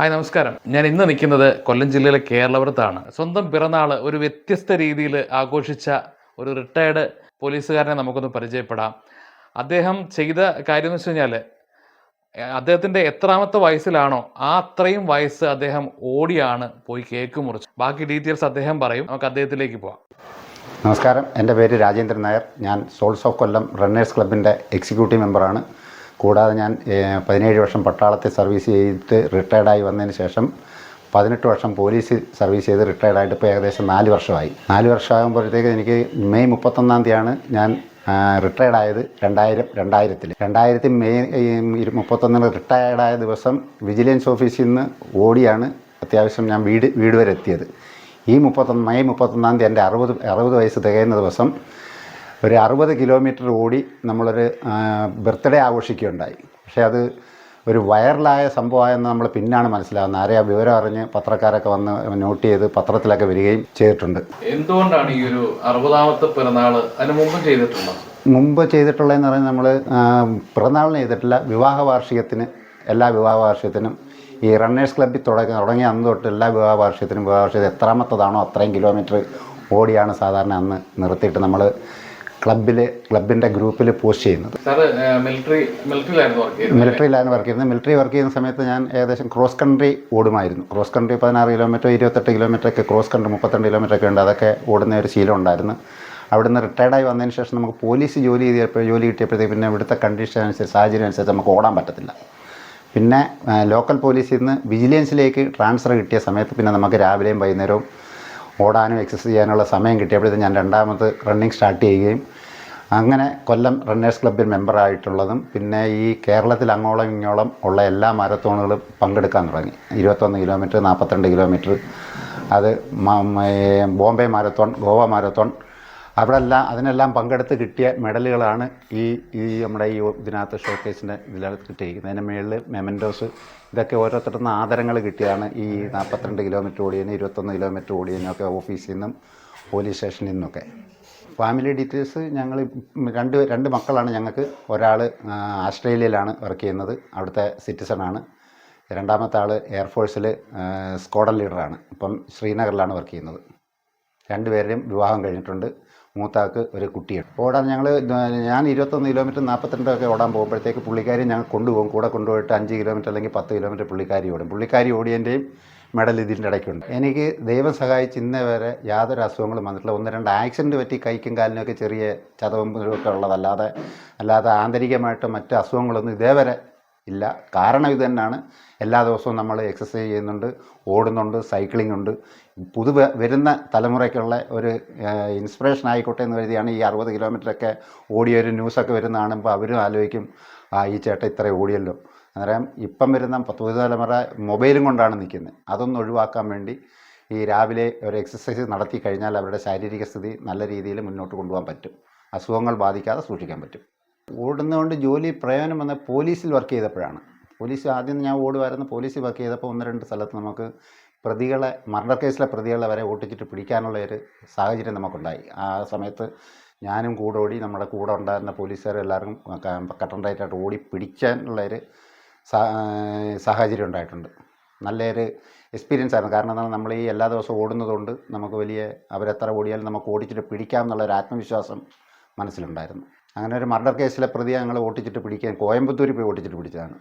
Hi നമസ്കാരം. ഞാൻ ഇന്ന് നിൽക്കുന്നത് കൊല്ലം ജില്ലയിലെ കേരളപുരത്താണ്. സ്വന്തം പിറന്നാൾ ഒരു വ്യത്യസ്ത രീതിയിൽ ആഘോഷിച്ച ഒരു റിട്ടയർഡ് പോലീസുകാരനെ നമുക്കൊന്ന് പരിചയപ്പെടാം. അദ്ദേഹം ചെയ്ത കാര്യം എന്ന് വെച്ച് കഴിഞ്ഞാൽ അദ്ദേഹത്തിന്റെ എത്രാമത്തെ വയസ്സിലാണോ ആ അത്രയും വയസ്സ് അദ്ദേഹം ഓടിയാണ് പോയി കേക്ക് മുറിച്ചു. ബാക്കി ഡീറ്റെയിൽസ് അദ്ദേഹം പറയും. നമുക്ക് അദ്ദേഹത്തിലേക്ക് പോവാം. നമസ്കാരം. എന്റെ പേര് രാജേന്ദ്രൻ നായർ. ഞാൻ സോൾസ് ഓഫ് കൊല്ലം റണ്ണേഴ്സ് ക്ലബിന്റെ എക്സിക്യൂട്ടീവ് മെമ്പറാണ്. കൂടാതെ ഞാൻ പതിനേഴ് വർഷം പട്ടാളത്തിൽ സർവീസ് ചെയ്തിട്ട് റിട്ടയർഡായി വന്നതിന് ശേഷം പതിനെട്ട് വർഷം പോലീസ് സർവീസ് ചെയ്ത് റിട്ടയർഡായിട്ട് ഇപ്പോൾ ഏകദേശം നാല് വർഷമായി. നാല് വർഷമാകുമ്പോഴത്തേക്ക് എനിക്ക് മെയ് മുപ്പത്തൊന്നാം തീയതിയാണ് ഞാൻ റിട്ടയർഡായത് രണ്ടായിരം രണ്ടായിരത്തിൽ രണ്ടായിരത്തി മെയ് മുപ്പത്തൊന്നിന് റിട്ടയർഡായ ദിവസം വിജിലൻസ് ഓഫീസിൽ നിന്ന് ഓടിയാണ് അത്യാവശ്യം ഞാൻ വീട് വീട് വരെ എത്തിയത്. ഈ മുപ്പത്തൊന്ന് മെയ് മുപ്പത്തൊന്നാം തീയതി എന്റെ അറുപത് അറുപത് വയസ്സ് തികയുന്ന ദിവസം ഒരു അറുപത് കിലോമീറ്റർ ഓടി നമ്മളൊരു ബർത്ത്ഡേ ആഘോഷിക്കുകയുണ്ടായി. പക്ഷേ അത് ഒരു വൈറലായ സംഭവമായെന്ന് നമ്മൾ പിന്നാണ് മനസ്സിലാകുന്നത് ആരെയാ ആ വിവരം അറിഞ്ഞ് പത്രക്കാരൊക്കെ വന്ന് നോട്ട് ചെയ്ത് പത്രത്തിലൊക്കെ വരികയും ചെയ്തിട്ടുണ്ട്. എന്തുകൊണ്ടാണ് ഈ ഒരു അറുപതാമത്തെ പിറന്നാൾ അതിന് മുമ്പ് ചെയ്തിട്ടുള്ളത്? മുമ്പ് ചെയ്തിട്ടുള്ളതെന്ന് പറഞ്ഞാൽ നമ്മൾ പിറന്നാളിന് ചെയ്തിട്ടില്ല. വിവാഹ വാർഷികത്തിന് എല്ലാ വിവാഹ വാർഷികത്തിനും ഈ റണ്ണേഴ്സ് ക്ലബ്ബിൽ തുടങ്ങി തുടങ്ങിയ അന്ന് തൊട്ട് എല്ലാ വിവാഹ വാർഷികത്തിനും വിവാഹ വാർഷികത്തിൽ എത്രാമത്തതാണോ അത്രയും കിലോമീറ്റർ ഓടിയാണ് സാധാരണ അന്ന് നിർത്തിയിട്ട് നമ്മൾ ക്ലബിൽ ക്ലബിന്റെ ഗ്രൂപ്പിൽ പോസ്റ്റ് ചെയ്യുന്നത്. മിലിറ്ററിയിലായിരുന്നു മിലിറ്ററിയിലാണ് വർക്ക് ചെയ്യുന്നത് മിലിറ്ററി വർക്ക് ചെയ്യുന്ന സമയത്ത് ഞാൻ ഏകദേശം ക്രോസ് കൺട്രി ഓടുമായിരുന്നു. ക്രോസ് കൺട്രി പതിനാറ് കിലോമീറ്റർ ഇരുപത്തെട്ട് കിലോമീറ്റർ ഒക്കെ ക്രോസ് കൺട്രി മുപ്പത്തിരണ്ട് കിലോമീറ്റർ ഒക്കെ ഉണ്ട്. അതൊക്കെ ഓടുന്ന ഒരു ശീലം ഉണ്ടായിരുന്നു. അവിടുന്ന് റിട്ടയർഡായി വന്നതിന് ശേഷം നമുക്ക് പോലീസ് ജോലി ചെയ്തപ്പോൾ ജോലി കിട്ടിയപ്പോഴത്തേക്ക് പിന്നെ ഇവിടുത്തെ കണ്ടീഷൻ അനുസരിച്ച് സാഹചര്യം അനുസരിച്ച് നമുക്ക് ഓടാൻ പറ്റത്തില്ല. പിന്നെ ലോക്കൽ പോലീസിൽ നിന്ന് വിജിലൻസിലേക്ക് ട്രാൻസ്ഫർ കിട്ടിയ സമയത്ത് പിന്നെ നമുക്ക് രാവിലെയും വൈകുന്നേരവും ഓടാനും എക്സസൈസ് ചെയ്യാനുള്ള സമയം കിട്ടിയപ്പോഴത്തേക്ക് ഞാൻ രണ്ടാമത് റണ്ണിങ് സ്റ്റാർട്ട് ചെയ്യുകയും അങ്ങനെ കൊല്ലം റണ്ണേഴ്സ് ക്ലബ്ബിൽ മെമ്പറായിട്ടുള്ളതും പിന്നെ ഈ കേരളത്തിൽ അങ്ങോളം ഇങ്ങോളം ഉള്ള എല്ലാ മാരത്തോണുകളും പങ്കെടുക്കാൻ തുടങ്ങി. ഇരുപത്തൊന്ന് കിലോമീറ്റർ നാൽപ്പത്തിരണ്ട് കിലോമീറ്റർ അത് ബോംബെ മാരത്തോൺ ഗോവ മാരത്തോൺ അവിടെ എല്ലാം അതിനെല്ലാം പങ്കെടുത്ത് കിട്ടിയ മെഡലുകളാണ് ഈ ഈ നമ്മുടെ ഈ ഇതിനകത്ത് ഷോക്കേസിന്റെ ഇതിനകത്ത് കിട്ടിയിരിക്കുന്നത് അതിന്റെ മുകളിൽ മെമന്റോസ് ഇതൊക്കെ ഓരോരുത്തരുടെ നിന്ന് ആദരങ്ങൾ കിട്ടിയതാണ്. ഈ നാൽപ്പത്തിരണ്ട് കിലോമീറ്റർ ഓടിയതിനും ഇരുപത്തൊന്ന് കിലോമീറ്റർ ഓടിയതിനൊക്കെ ഓഫീസിൽ നിന്നും പോലീസ് സ്റ്റേഷനിൽ നിന്നൊക്കെ. ഫാമിലി ഡീറ്റെയിൽസ് ഞങ്ങൾ രണ്ട് രണ്ട് മക്കളാണ് ഞങ്ങൾക്ക്. ഒരാൾ ആസ്ട്രേലിയയിലാണ് വർക്ക് ചെയ്യുന്നത്. അവിടുത്തെ സിറ്റിസണാണ് രണ്ടാമത്തെ ആൾ എയർഫോഴ്സിൽ സ്ക്വാഡൻ ലീഡറാണ് ഇപ്പം ശ്രീനഗറിലാണ് വർക്ക് ചെയ്യുന്നത്. രണ്ടുപേരുടെയും വിവാഹം കഴിഞ്ഞിട്ടുണ്ട്. മൂത്താക്ക് ഒരു കുട്ടിയുണ്ട്. ഓടാൻ ഞങ്ങൾ ഞാൻ ഇരുപത്തൊന്ന് കിലോമീറ്റർ നാൽപ്പത്തിരണ്ടൊക്കെ ഓടാൻ പോകുമ്പോഴത്തേക്ക് പുള്ളിക്കാരി ഞങ്ങൾ കൊണ്ടുപോകും. കൂടെ കൊണ്ടുപോയിട്ട് അഞ്ച് കിലോമീറ്റർ അല്ലെങ്കിൽ പത്ത് കിലോമീറ്റർ പുള്ളിക്കാരി ഓടും. പുള്ളിക്കാരി ഓടിയതിന്റെയും മെഡൽ ഇതിന്റെ ഇടയ്ക്കുണ്ട്. എനിക്ക് ദൈവം സഹായിച്ച് ഇന്നേ വരെ യാതൊരു അസുഖങ്ങളും വന്നിട്ടില്ല. ഒന്ന് രണ്ട് ആക്സിഡന്റ് പറ്റി കൈക്കും കാലിനൊക്കെ ചെറിയ ചതവും ഒക്കെ ഉള്ളതല്ലാതെ അല്ലാതെ ആന്തരികമായിട്ട് മറ്റ് അസുഖങ്ങളൊന്നും ഇതേവരെ ഇല്ല. കാരണം ഇത് തന്നെയാണ്. എല്ലാ ദിവസവും നമ്മൾ എക്സസൈസ് ചെയ്യുന്നുണ്ട് ഓടുന്നുണ്ട് സൈക്ലിംഗ് ഉണ്ട്. പുതു വരുന്ന തലമുറയ്ക്കുള്ള ഒരു ഇൻസ്പിറേഷൻ ആയിക്കോട്ടെ എന്ന് കരുതിയാണ് ഈ അറുപത് കിലോമീറ്ററൊക്കെ ഓടിയ ഒരു ന്യൂസൊക്കെ വരുന്ന കാണുമ്പോൾ അവരും ആലോചിക്കും ആ ഈ ചേട്ടൻ ഇത്ര ഓടിയല്ലോ. അന്നേരം ഇപ്പം വരുന്ന പുതു തലമുറ മൊബൈലും കൊണ്ടാണ് നിൽക്കുന്നത്. അതൊന്നും ഒഴിവാക്കാൻ വേണ്ടി ഈ രാവിലെ ഒരു എക്സസൈസ് നടത്തി കഴിഞ്ഞാൽ അവരുടെ ശാരീരിക സ്ഥിതി നല്ല രീതിയിൽ മുന്നോട്ട് കൊണ്ടുപോകാൻ പറ്റും. അസുഖങ്ങൾ ബാധിക്കാതെ സൂക്ഷിക്കാൻ പറ്റും. ഓടുന്നതുകൊണ്ട് ജോലി പ്രയോജനം വന്ന പോലീസിൽ വർക്ക് ചെയ്തപ്പോഴാണ്. പോലീസ് ആദ്യം ഞാൻ ഓടുമായിരുന്നു. പോലീസിൽ വർക്ക് ചെയ്തപ്പോൾ ഒന്ന് രണ്ട് സ്ഥലത്ത് നമുക്ക് പ്രതികളെ മർഡർ കേസിലെ പ്രതികളെ വരെ ഓട്ടിച്ചിട്ട് പിടിക്കാനുള്ള ഒരു സാഹചര്യം നമുക്കുണ്ടായി. ആ സമയത്ത് ഞാനും കൂടെ ഓടി നമ്മുടെ കൂടെ ഉണ്ടായിരുന്ന പോലീസുകാർ എല്ലാവരും റൈറ്റായിട്ട് ഓടി പിടിക്കാനുള്ള ഒരു സാഹചര്യം ഉണ്ടായിട്ടുണ്ട്. നല്ലൊരു എക്സ്പീരിയൻസ് ആയിരുന്നു. കാരണം എന്താണ്? നമ്മൾ ഈ എല്ലാ ദിവസവും ഓടുന്നതുകൊണ്ട് നമുക്ക് വലിയ അവരെത്ര ഓടിയാലും നമുക്ക് ഓടിച്ചിട്ട് പിടിക്കാം എന്നുള്ളൊരു ആത്മവിശ്വാസം മനസ്സിലുണ്ടായിരുന്നു. അങ്ങനെ ഒരു മർഡർ കേസിലെ പ്രതിയെ ഞങ്ങൾ ഓട്ടിച്ചിട്ട് പിടിക്കാൻ കോയമ്പത്തൂരിൽ പോയി ഓട്ടിച്ചിട്ട് പിടിച്ചതാണ്.